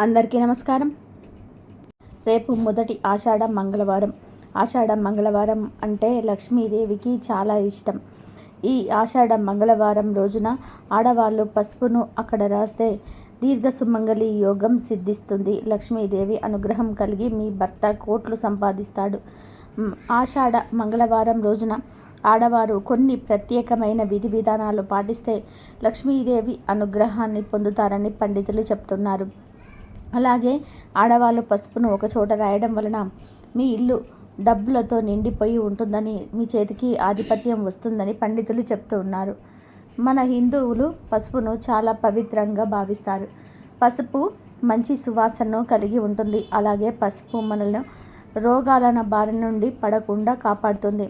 అందరికీ నమస్కారం. రేపు మొదటి ఆషాఢ మంగళవారం. ఆషాఢ మంగళవారం అంటే లక్ష్మీదేవికి చాలా ఇష్టం. ఈ ఆషాఢ మంగళవారం రోజున ఆడవాళ్ళు పసుపును అక్కడ రాస్తే దీర్ఘ సుమంగళి యోగం సిద్ధిస్తుంది. లక్ష్మీదేవి అనుగ్రహం కలిగి మీ భర్త కోట్లు సంపాదిస్తాడు. ఆషాఢ మంగళవారం రోజున ఆడవారు కొన్ని ప్రత్యేకమైన విధి విధానాలు పాటిస్తే లక్ష్మీదేవి అనుగ్రహాన్ని పొందుతారని పండితులు చెప్తున్నారు. అలాగే ఆడవాళ్ళు పసుపును ఒక చోట రాయడం వలన మీ ఇల్లు డబ్బులతో నిండిపోయి ఉంటుందని మీ చేతికి ఆధిపత్యం వస్తుందని పండితులు చెప్తూ ఉన్నారు. మన హిందువులు పసుపును చాలా పవిత్రంగా భావిస్తారు. పసుపు మంచి సువాసనను కలిగి ఉంటుంది. అలాగే పసుపు మనల్ని రోగాలన బారి నుండి పడకుండా కాపాడుతుంది.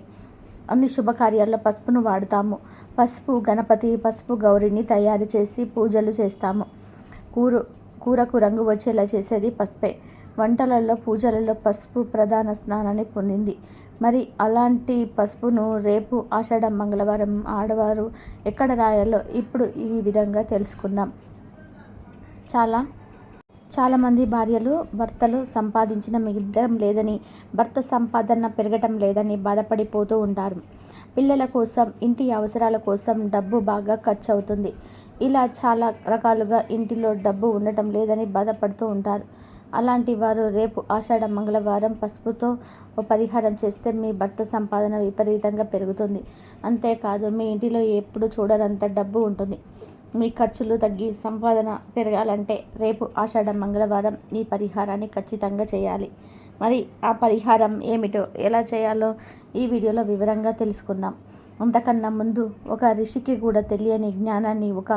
అన్ని శుభకార్యాల్లో పసుపును వాడుతాము. పసుపు గణపతి పసుపు గౌరిని తయారు చేసి పూజలు చేస్తాము. కూరు కూరకు రంగు వచ్చేలా చేసేది పసుపే. వంటలలో పూజలలో పసుపు ప్రధాన స్నానాన్ని పొందింది. మరి అలాంటి పసుపును రేపు ఆషాఢ మంగళవారం ఆడవారు ఎక్కడ రాయాలో ఇప్పుడు ఈ విధంగా తెలుసుకుందాం. చాలా చాలామంది భార్యలు భర్తలు సంపాదించిన మిగడం లేదని భర్త సంపాదన పెరగటం లేదని బాధపడిపోతూ ఉంటారు. పిల్లల కోసం ఇంటి అవసరాల కోసం డబ్బు బాగా ఖర్చు అవుతుంది ఇలా చాలా రకాలుగా ఇంటిలో డబ్బు ఉండటం లేదని బాధపడుతూ ఉంటారు. అలాంటి వారు రేపు ఆషాఢ మంగళవారం పసుపుతో ఓ పరిహారం చేస్తే మీ భర్త సంపాదన విపరీతంగా పెరుగుతుంది. అంతేకాదు మీ ఇంటిలో ఎప్పుడు చూడనంత డబ్బు ఉంటుంది. మీ ఖర్చులు తగ్గి సంపాదన పెరగాలంటే రేపు ఆషాఢ మంగళవారం ఈ పరిహారాన్ని ఖచ్చితంగా చేయాలి. మరి ఆ పరిహారం ఏమిటో ఎలా చేయాలో ఈ వీడియోలో వివరంగా తెలుసుకుందాం. అంతకన్నా ముందు ఒక ఋషికి కూడా తెలియని జ్ఞానాన్ని ఒక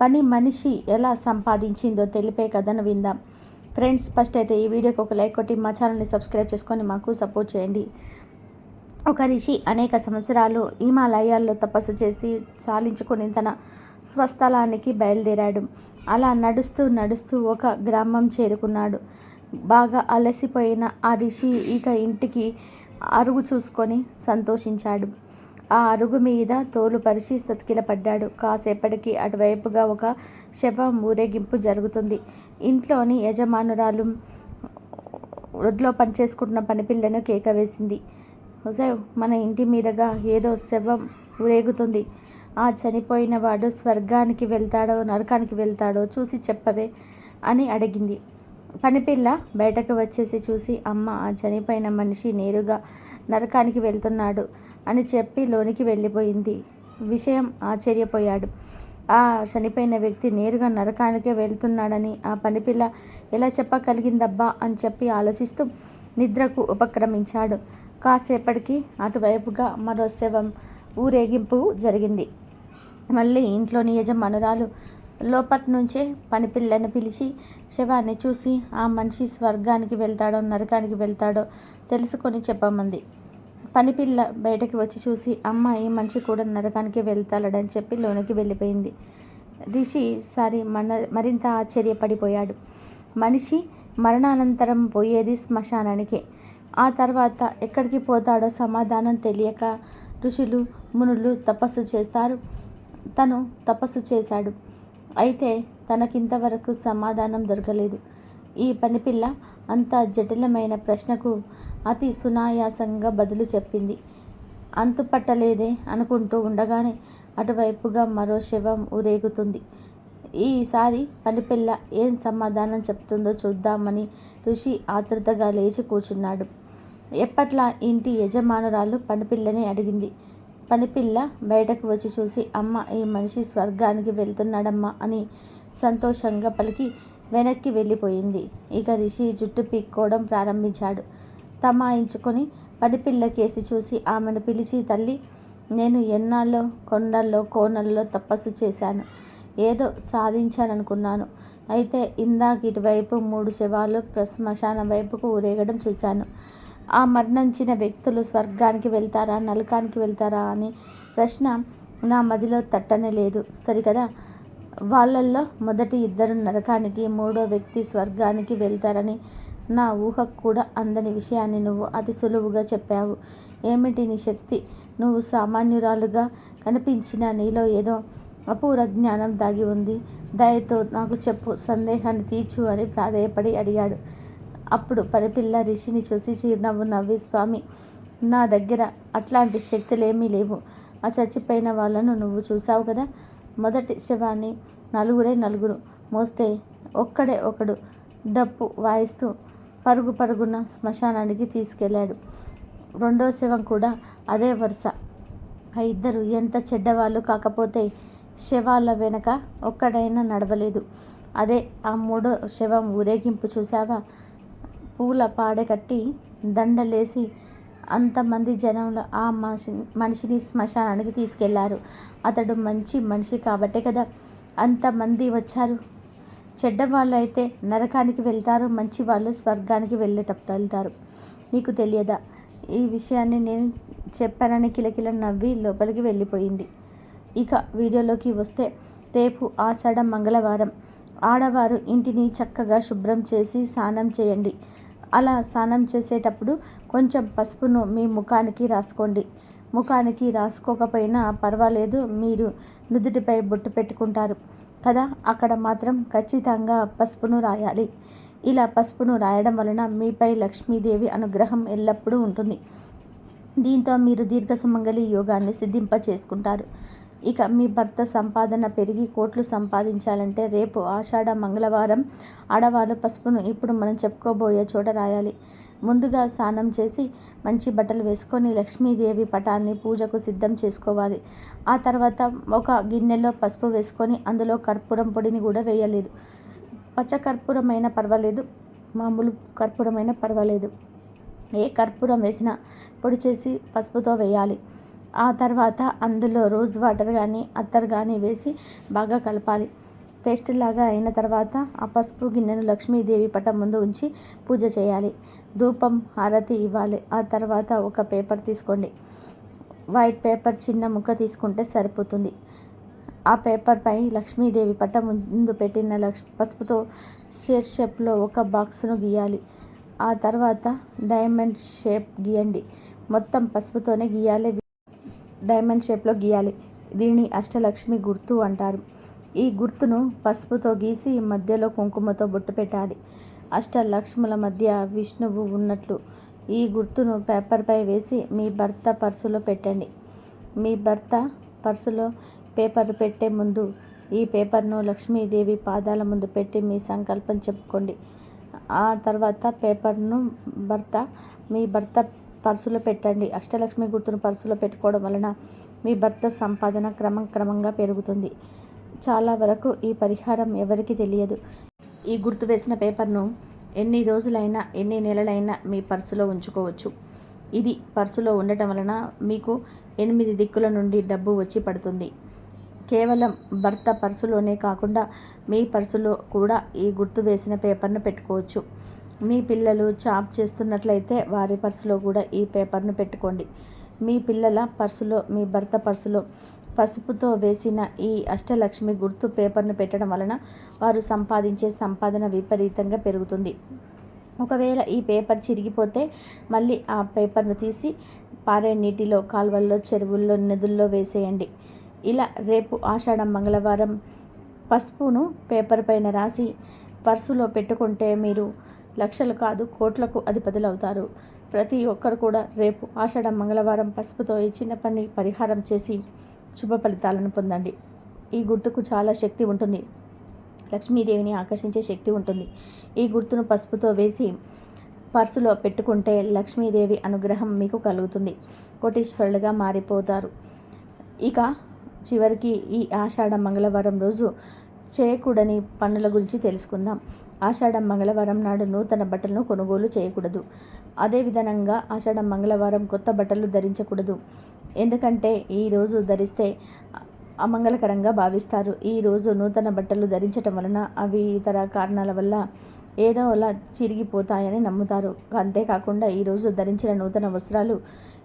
పని మనిషి ఎలా సంపాదించిందో తెలిపే కథను విందాం. ఫ్రెండ్స్ ఫస్ట్ అయితే ఈ వీడియోకి ఒక లైక్ కొట్టి మా ఛానల్ని సబ్స్క్రైబ్ చేసుకొని మాకు సపోర్ట్ చేయండి. ఒక ఋషి అనేక సంవత్సరాలు హిమాలయాల్లో తపస్సు చేసి చాలించుకొని తన స్వస్థలానికి బయలుదేరాడు. అలా నడుస్తూ నడుస్తూ ఒక గ్రామం చేరుకున్నాడు. బాగా అలసిపోయిన ఆ రిషి ఇక ఇంటికి అరుగు చూసుకొని సంతోషించాడు. ఆ అరుగు మీద తోలుపరిచి సతికిల సతికిలపడ్డాడు కాసేపటికి అటువైపుగా ఒక శవం ఊరేగింపు జరుగుతుంది. ఇంట్లోని యజమానురాలు ఒడ్లో పనిచేసుకుంటున్న పనిపిల్లను కేక వేసింది. హుసేవ్ మన ఇంటి మీదగా ఏదో శవం ఊరేగుతుంది. ఆ చనిపోయిన వాడు స్వర్గానికి వెళ్తాడో నరకానికి వెళ్తాడో చూసి చెప్పవే అని అడిగింది. పనిపిల్ల. బయటకు వచ్చేసి చూసి అమ్మ ఆ చనిపోయిన మనిషి నేరుగా నరకానికి వెళ్తున్నాడు అని చెప్పి లోనికి వెళ్ళిపోయింది. విషయం ఆశ్చర్యపోయాడు. ఆ చనిపోయిన వ్యక్తి నేరుగా నరకానికే వెళ్తున్నాడని ఆ పనిపిల్ల ఎలా చెప్పగలిగిందబ్బా అని చెప్పి ఆలోచిస్తూ నిద్రకు ఉపక్రమించాడు. కాసేపటికి అటువైపుగా మరో శవం ఊరేగింపు జరిగింది. మళ్ళీ ఇంట్లోని యజమానురాలు లోపటి నుంచే పనిపిల్లను పిలిచి శవాన్ని చూసి ఆ మనిషి స్వర్గానికి వెళ్తాడో నరకానికి వెళ్తాడో తెలుసుకొని చెప్పమంది. పనిపిల్ల బయటకు వచ్చి చూసి అమ్మాయి మనిషి కూడా నరకానికి వెళ్తాడని చెప్పి లోనికి వెళ్ళిపోయింది. రిషి సారి మన మరింత ఆశ్చర్యపడిపోయాడు. మనిషి మరణానంతరం పోయేది శ్మశానానికే. ఆ తర్వాత ఎక్కడికి పోతాడో సమాధానం తెలియక ఋషులు మునులు తపస్సు చేస్తారు. తను తపస్సు చేశాడు. అయితే తనకింతవరకు సమాధానం దొరకలేదు. ఈ పనిపిల్ల అంత జటిలమైన ప్రశ్నకు అతి సునాయాసంగా బదులు చెప్పింది. అంతుపట్టలేదే అనుకుంటూ ఉండగానే అటువైపుగా మరో శవం ఊరేగుతుంది. ఈసారి పనిపిల్ల ఏం సమాధానం చెప్తుందో చూద్దామని ఋషి ఆతృతగా లేచి కూర్చున్నాడు ఎప్పట్లా ఇంటి యజమానురాలు పనిపిల్లని అడిగింది. పనిపిల్ల బయటకు వచ్చి చూసి అమ్మ ఈ మనిషి స్వర్గానికి వెళ్తున్నాడమ్మా అని సంతోషంగా పలికి వెనక్కి వెళ్ళిపోయింది. ఇక రిషి జుట్టు పీక్కోవడం ప్రారంభించాడు. తమాయించుకొని పనిపిల్ల కేసి చూసి ఆమెను పిలిచి తల్లి నేను ఎన్నాళ్ళో కొండల్లో కోనల్లో తపస్సు చేశాను. ఏదో సాధించాననుకున్నాను. అయితే ఇందాక ఇటువైపు మూడు శవాలు శ్మశానం వైపుకు ఊరేగడం చూశాను. ఆ మరణించిన వ్యక్తులు స్వర్గానికి వెళ్తారా నరకానికి వెళ్తారా అని ప్రశ్న నా మదిలో తట్టనే లేదు. సరికదా? వాళ్ళల్లో మొదటి ఇద్దరు నరకానికి మూడో వ్యక్తి స్వర్గానికి వెళ్తారని నా ఊహకు కూడా అందని విషయాన్ని నువ్వు అతి సులువుగా చెప్పావు. ఏమిటి నీ శక్తి? నువ్వు సామాన్యురాలుగా కనిపించిన నీలో ఏదో అపూర్వ జ్ఞానం దాగి ఉంది. దయతో నాకు చెప్పు సందేహాన్ని తీర్చు అని ప్రాధేయపడి అడిగాడు. అప్పుడు పరిపిల్ల రిషిని చూసి చిరునవ్వు నవ్వి స్వామి నా దగ్గర అట్లాంటి శక్తులేమీ లేవు. ఆ చచ్చిపోయిన వాళ్ళను నువ్వు చూసావు కదా? మొదటి శవాన్ని నలుగురే నలుగురు మోస్తే ఒక్కడే ఒకడు డప్పు వాయిస్తూ పరుగు పరుగున శ్మశానానికి తీసుకెళ్ళాడు. రెండో శవం కూడా అదే వరుస. ఆ ఇద్దరు ఎంత చెడ్డవాళ్ళు కాకపోతే శవాల వెనక ఒక్కడైనా నడవలేదు. అదే ఆ మూడో శవం ఊరేగింపు చూసావా పూల పాడె కట్టి దండలేసి అంతమంది జనంలో ఆ మనిషి మనిషిని శ్మశానానికి తీసుకెళ్ళారు. అతడు మంచి మనిషి కాబట్టే కదా అంతమంది వచ్చారు. చెడ్డవాళ్ళు అయితే నరకానికి వెళ్తారు మంచి వాళ్ళు స్వర్గానికి వెళ్ళేటప్పుడు వెళ్తారు నీకు తెలియదా? ఈ విషయాన్ని నేను చెప్పానని కిలకిల నవ్వి లోపలికి వెళ్ళిపోయింది. ఇక వీడియోలోకి వస్తే రేపు ఆషాఢ మంగళవారం. ఆడవారు ఇంటిని చక్కగా శుభ్రం చేసి స్నానం చేయండి. అలా స్నానం చేసేటప్పుడు కొంచెం పసుపును మీ ముఖానికి రాసుకోండి. ముఖానికి రాసుకోకపోయినా పర్వాలేదు మీరు నుదుటిపై బొట్టు పెట్టుకుంటారు కదా? అక్కడ మాత్రం ఖచ్చితంగా పసుపును రాయాలి. ఇలా పసుపును రాయడం వలన మీపై లక్ష్మీదేవి అనుగ్రహం ఎల్లప్పుడూ ఉంటుంది. దీంతో మీరు దీర్ఘ సుమంగళి యోగాన్ని సిద్ధింప చేసుకుంటారు ఇక మీ భర్త సంపాదన పెరిగి కోట్లు సంపాదించాలంటే రేపు ఆషాఢ మంగళవారం ఆడవాళ్ళు పసుపును ఇప్పుడు మనం చెప్పుకోబోయే చోట రాయాలి. ముందుగా స్నానం చేసి మంచి బట్టలు వేసుకొని లక్ష్మీదేవి పటాన్ని పూజకు సిద్ధం చేసుకోవాలి. ఆ తర్వాత ఒక గిన్నెలో పసుపు వేసుకొని అందులో కర్పూరం పొడిని కూడా వేయలేదు. పచ్చ కర్పూరమైన పర్వాలేదు. మామూలు కర్పూరమైన పర్వాలేదు. ఏ కర్పూరం వేసినా పొడి చేసి పసుపుతో వేయాలి. ఆ తర్వాత అందులో రోజ్ వాటర్ కానీ అత్తర్ కానీ వేసి బాగా కలపాలి. పేస్ట్ లాగా అయిన తర్వాత ఆ పసుపు గిన్నెను లక్ష్మీదేవి పటం ముందు ఉంచి పూజ చేయాలి. ధూపం హారతి ఇవ్వాలి. ఆ తర్వాత ఒక పేపర్ తీసుకోండి. వైట్ పేపర్ చిన్న ముక్క తీసుకుంటే సరిపోతుంది. ఆ పేపర్పై లక్ష్మీదేవి పటం ముందు పెట్టిన లక్ష్ పసుపుతో షేర్ షేప్లో ఒక బాక్స్ను గీయాలి. ఆ తర్వాత డైమండ్ షేప్ గీయండి. మొత్తం పసుపుతోనే గీయాలి. డైమండ్ షేప్లో గీయాలి. దీన్ని అష్టలక్ష్మి గుర్తు అంటారు. ఈ గుర్తును పసుపుతో గీసి మధ్యలో కుంకుమతో బొట్టు పెట్టాలి. అష్టలక్ష్ముల మధ్య విష్ణువు ఉన్నట్లు ఈ గుర్తును పేపర్పై వేసి మీ భర్త పర్సులో పెట్టండి. మీ భర్త పర్సులో పేపర్ పెట్టే ముందు ఈ పేపర్ను లక్ష్మీదేవి పాదాల ముందు పెట్టి మీ సంకల్పం చెప్పుకోండి. ఆ తర్వాత పేపర్ను భర్త మీ భర్త పర్సులో పెట్టండి. అష్టలక్ష్మి గుర్తును పర్సులో పెట్టుకోవడం వలన మీ భర్త సంపాదన క్రమం క్రమంగా పెరుగుతుంది. చాలా వరకు ఈ పరిహారం ఎవరికి తెలియదు. ఈ గుర్తు వేసిన పేపర్ను ఎన్ని రోజులైనా ఎన్ని నెలలైనా మీ పర్సులో ఉంచుకోవచ్చు. ఇది పర్సులో ఉండటం వలన మీకు ఎనిమిది దిక్కుల నుండి డబ్బు వచ్చి పడుతుంది. కేవలం భర్త పర్సులోనే కాకుండా మీ పర్సులో కూడా ఈ గుర్తు వేసిన పేపర్ను పెట్టుకోవచ్చు. మీ పిల్లలు చాప్ చేస్తున్నట్లయితే వారి పర్సులో కూడా ఈ పేపర్ను పెట్టుకోండి. మీ పిల్లల పర్సులో మీ భర్త పర్సులో పసుపుతో వేసిన ఈ అష్టలక్ష్మి గుర్తు పేపర్ను పెట్టడం వలన వారు సంపాదించే సంపాదన విపరీతంగా పెరుగుతుంది. ఒకవేళ ఈ పేపర్ చిరిగిపోతే మళ్ళీ ఆ పేపర్ను తీసి పారే నీటిలో కాలువల్లో చెరువుల్లో నదుల్లో వేసేయండి. ఇలా రేపు ఆషాఢం మంగళవారం పసుపును పేపర్ పైన రాసి పర్సులో పెట్టుకుంటే మీరు లక్షలు కాదు కోట్లకు అధిపతులు అవుతారు ప్రతి ఒక్కరు కూడా రేపు ఆషాఢ మంగళవారం పసుపుతో ఈ చిన్న పని పరిహారం చేసి శుభ ఫలితాలను పొందండి. ఈ గుర్తుకు చాలా శక్తి ఉంటుంది. లక్ష్మీదేవిని ఆకర్షించే శక్తి ఉంటుంది. ఈ గుర్తును పసుపుతో వేసి పర్సులో పెట్టుకుంటే లక్ష్మీదేవి అనుగ్రహం మీకు కలుగుతుంది. కోటీశ్వరులుగా మారిపోతారు. ఇక చివరికి ఈ ఆషాఢ మంగళవారం రోజు చేయకూడని పనుల గురించి తెలుసుకుందాం. ఆషాఢ మంగళవారం నాడు నూతన బట్టలను కొనుగోలు చేయకూడదు. అదేవిధంగా ఆషాఢ మంగళవారం కొత్త బట్టలు ధరించకూడదు. ఎందుకంటే ఈరోజు ధరిస్తే అమంగళకరంగా భావిస్తారు. ఈరోజు నూతన బట్టలు ధరించటం వలన అవి ఇతర కారణాల వల్ల ఏదో అలా చిరిగిపోతాయని నమ్ముతారు. అంతేకాకుండా ఈరోజు ధరించిన నూతన వస్త్రాలు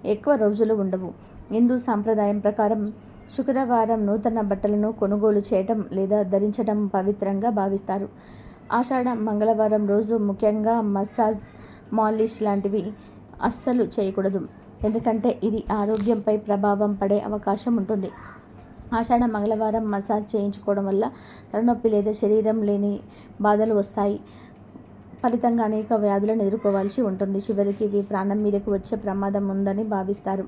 ఎక్కువ రోజులు ఉండవు. హిందూ సాంప్రదాయం ప్రకారం శుక్రవారం నూతన బట్టలను కొనుగోలు చేయటం లేదా ధరించడం పవిత్రంగా భావిస్తారు. ఆషాఢ మంగళవారం రోజు ముఖ్యంగా మసాజ్ మాలిష్ లాంటివి అస్సలు చేయకూడదు. ఎందుకంటే ఇది ఆరోగ్యంపై ప్రభావం పడే అవకాశం ఉంటుంది. ఆషాఢ మంగళవారం మసాజ్ చేయించుకోవడం వల్ల తలనొప్పి లేదా శరీరం లేని బాధలు వస్తాయి. ఫలితంగా అనేక వ్యాధులను ఎదుర్కోవాల్సి ఉంటుంది. చివరికి ఇవి ప్రాణం మీదకు వచ్చే ప్రమాదం ఉందని భావిస్తారు.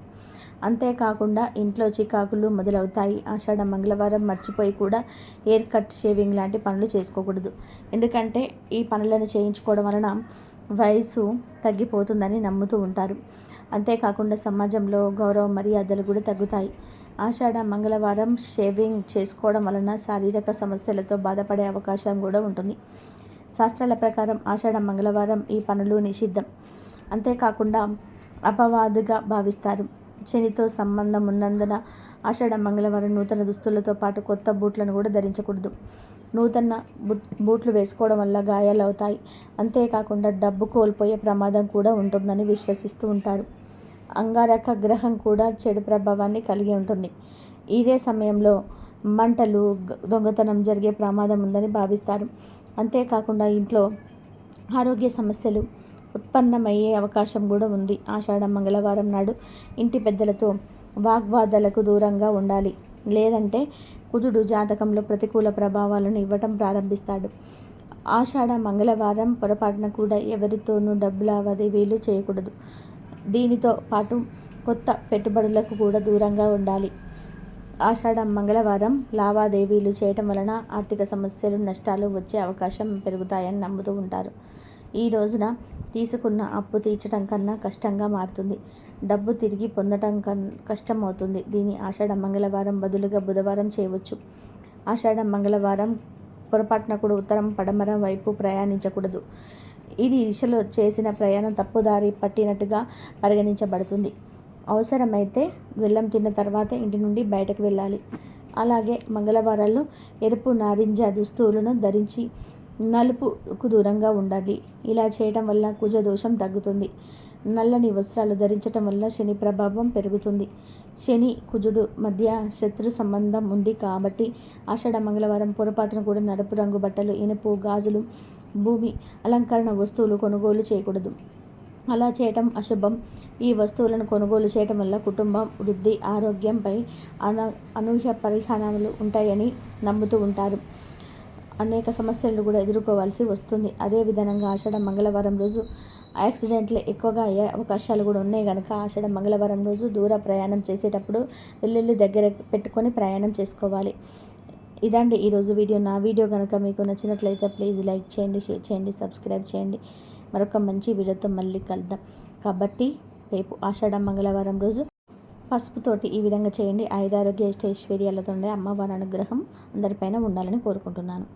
అంతేకాకుండా ఇంట్లో చికాకులు మొదలవుతాయి. ఆషాఢ మంగళవారం మర్చిపోయి కూడా హెయిర్ కట్ షేవింగ్ లాంటి పనులు చేసుకోకూడదు. ఎందుకంటే ఈ పనులను చేయించుకోవడం వలన వయసు తగ్గిపోతుందని నమ్ముతూ ఉంటారు. అంతేకాకుండా సమాజంలో గౌరవ మర్యాదలు కూడా తగ్గుతాయి. ఆషాఢ మంగళవారం షేవింగ్ చేసుకోవడం వలన శారీరక సమస్యలతో బాధపడే అవకాశం కూడా ఉంటుంది. శాస్త్రాల ప్రకారం ఆషాఢ మంగళవారం ఈ పనులు నిషిద్ధం. అంతేకాకుండా అపవాదుగా భావిస్తారు. శనితో సంబంధం ఉన్నందున ఆషాఢ మంగళవారం నూతన దుస్తులతో పాటు కొత్త బూట్లను కూడా ధరించకూడదు. నూతన బూట్లు వేసుకోవడం వల్ల గాయాలు అవుతాయి. అంతేకాకుండా డబ్బు కోల్పోయే ప్రమాదం కూడా ఉంటుందని విశ్వసిస్తూ ఉంటారు. అంగారక గ్రహం కూడా చెడు ప్రభావాన్ని కలిగి ఉంటుంది. ఇదే సమయంలో మంటలు దొంగతనం జరిగే ప్రమాదం ఉందని భావిస్తారు. అంతేకాకుండా ఇంట్లో ఆరోగ్య సమస్యలు ఉత్పన్నమయ్యే అవకాశం కూడా ఉంది. ఆషాఢ మంగళవారం నాడు ఇంటి పెద్దలతో వాగ్వాదాలకు దూరంగా ఉండాలి. లేదంటే కుజుడు జాతకంలో ప్రతికూల ప్రభావాలను ఇవ్వటం ప్రారంభిస్తాడు. ఆషాఢ మంగళవారం పొరపాటున కూడా ఎవరితోనూ డబ్బు లావాదేవీలు చేయకూడదు. దీనితో పాటు కొత్త పెట్టుబడులకు కూడా దూరంగా ఉండాలి. ఆషాఢ మంగళవారం లావాదేవీలు చేయటం వలన ఆర్థిక సమస్యలు నష్టాలు వచ్చే అవకాశం పెరుగుతాయని నమ్ముతూ ఉంటారు. ఈ రోజున తీసుకున్న అప్పు తీర్చడం కన్నా కష్టంగా మారుతుంది. డబ్బు తిరిగి పొందడం కన్ కష్టం అవుతుంది దీని ఆషాఢ మంగళవారం బదులుగా బుధవారం చేయవచ్చు. ఆషాఢ మంగళవారం పొరపాటున కూడా ఉత్తరం పడమర వైపు ప్రయాణించకూడదు. ఇది దిశలో చేసిన ప్రయాణం తప్పుదారి పట్టినట్టుగా పరిగణించబడుతుంది. అవసరమైతే వెళ్ళం తిన్న తర్వాత ఇంటి నుండి బయటకు వెళ్ళాలి. అలాగే మంగళవారాల్లో ఎరుపు నారింజ దుస్తువులను ధరించి నలుపుకు దూరంగా ఉండాలి. ఇలా చేయడం వల్ల కుజ దోషం తగ్గుతుంది. నల్లని వస్త్రాలు ధరించటం వల్ల శని ప్రభావం పెరుగుతుంది. శని కుజుడు మధ్య శత్రు సంబంధం ఉంది కాబట్టి ఆషాఢ మంగళవారం పొరపాటును కూడా నలుపు రంగు బట్టలు ఇనుపు గాజులు భూమి అలంకరణ వస్తువులు కొనుగోలు చేయకూడదు. అలా చేయటం అశుభం. ఈ వస్తువులను కొనుగోలు చేయటం వల్ల కుటుంబం వృద్ధి ఆరోగ్యంపై అన అనూహ్య పరిహారాలు ఉంటాయని నమ్ముతూ ఉంటారు. అనేక సమస్యలను కూడా ఎదుర్కోవాల్సి వస్తుంది. అదే విధంగా ఆషాఢ మంగళవారం రోజు యాక్సిడెంట్లు ఎక్కువగా అయ్యే అవకాశాలు కూడా ఉన్నాయి కనుక ఆషాఢ మంగళవారం రోజు దూర ప్రయాణం చేసేటప్పుడు వెల్లుల్లి దగ్గర పెట్టుకొని ప్రయాణం చేసుకోవాలి. ఇదండి ఈరోజు వీడియో. నా వీడియో కనుక మీకు నచ్చినట్లయితే ప్లీజ్ లైక్ చేయండి షేర్ చేయండి సబ్స్క్రైబ్ చేయండి. మరొక మంచి వీడియోతో మళ్ళీ కలుద్దాం. కాబట్టి రేపు ఆషాఢ మంగళవారం రోజు పసుపుతోటి ఈ విధంగా చేయండి. ఐదారోగ్య ఐశ్వర్యాలతో అమ్మవారి అనుగ్రహం అందరిపైన ఉండాలని కోరుకుంటున్నాను.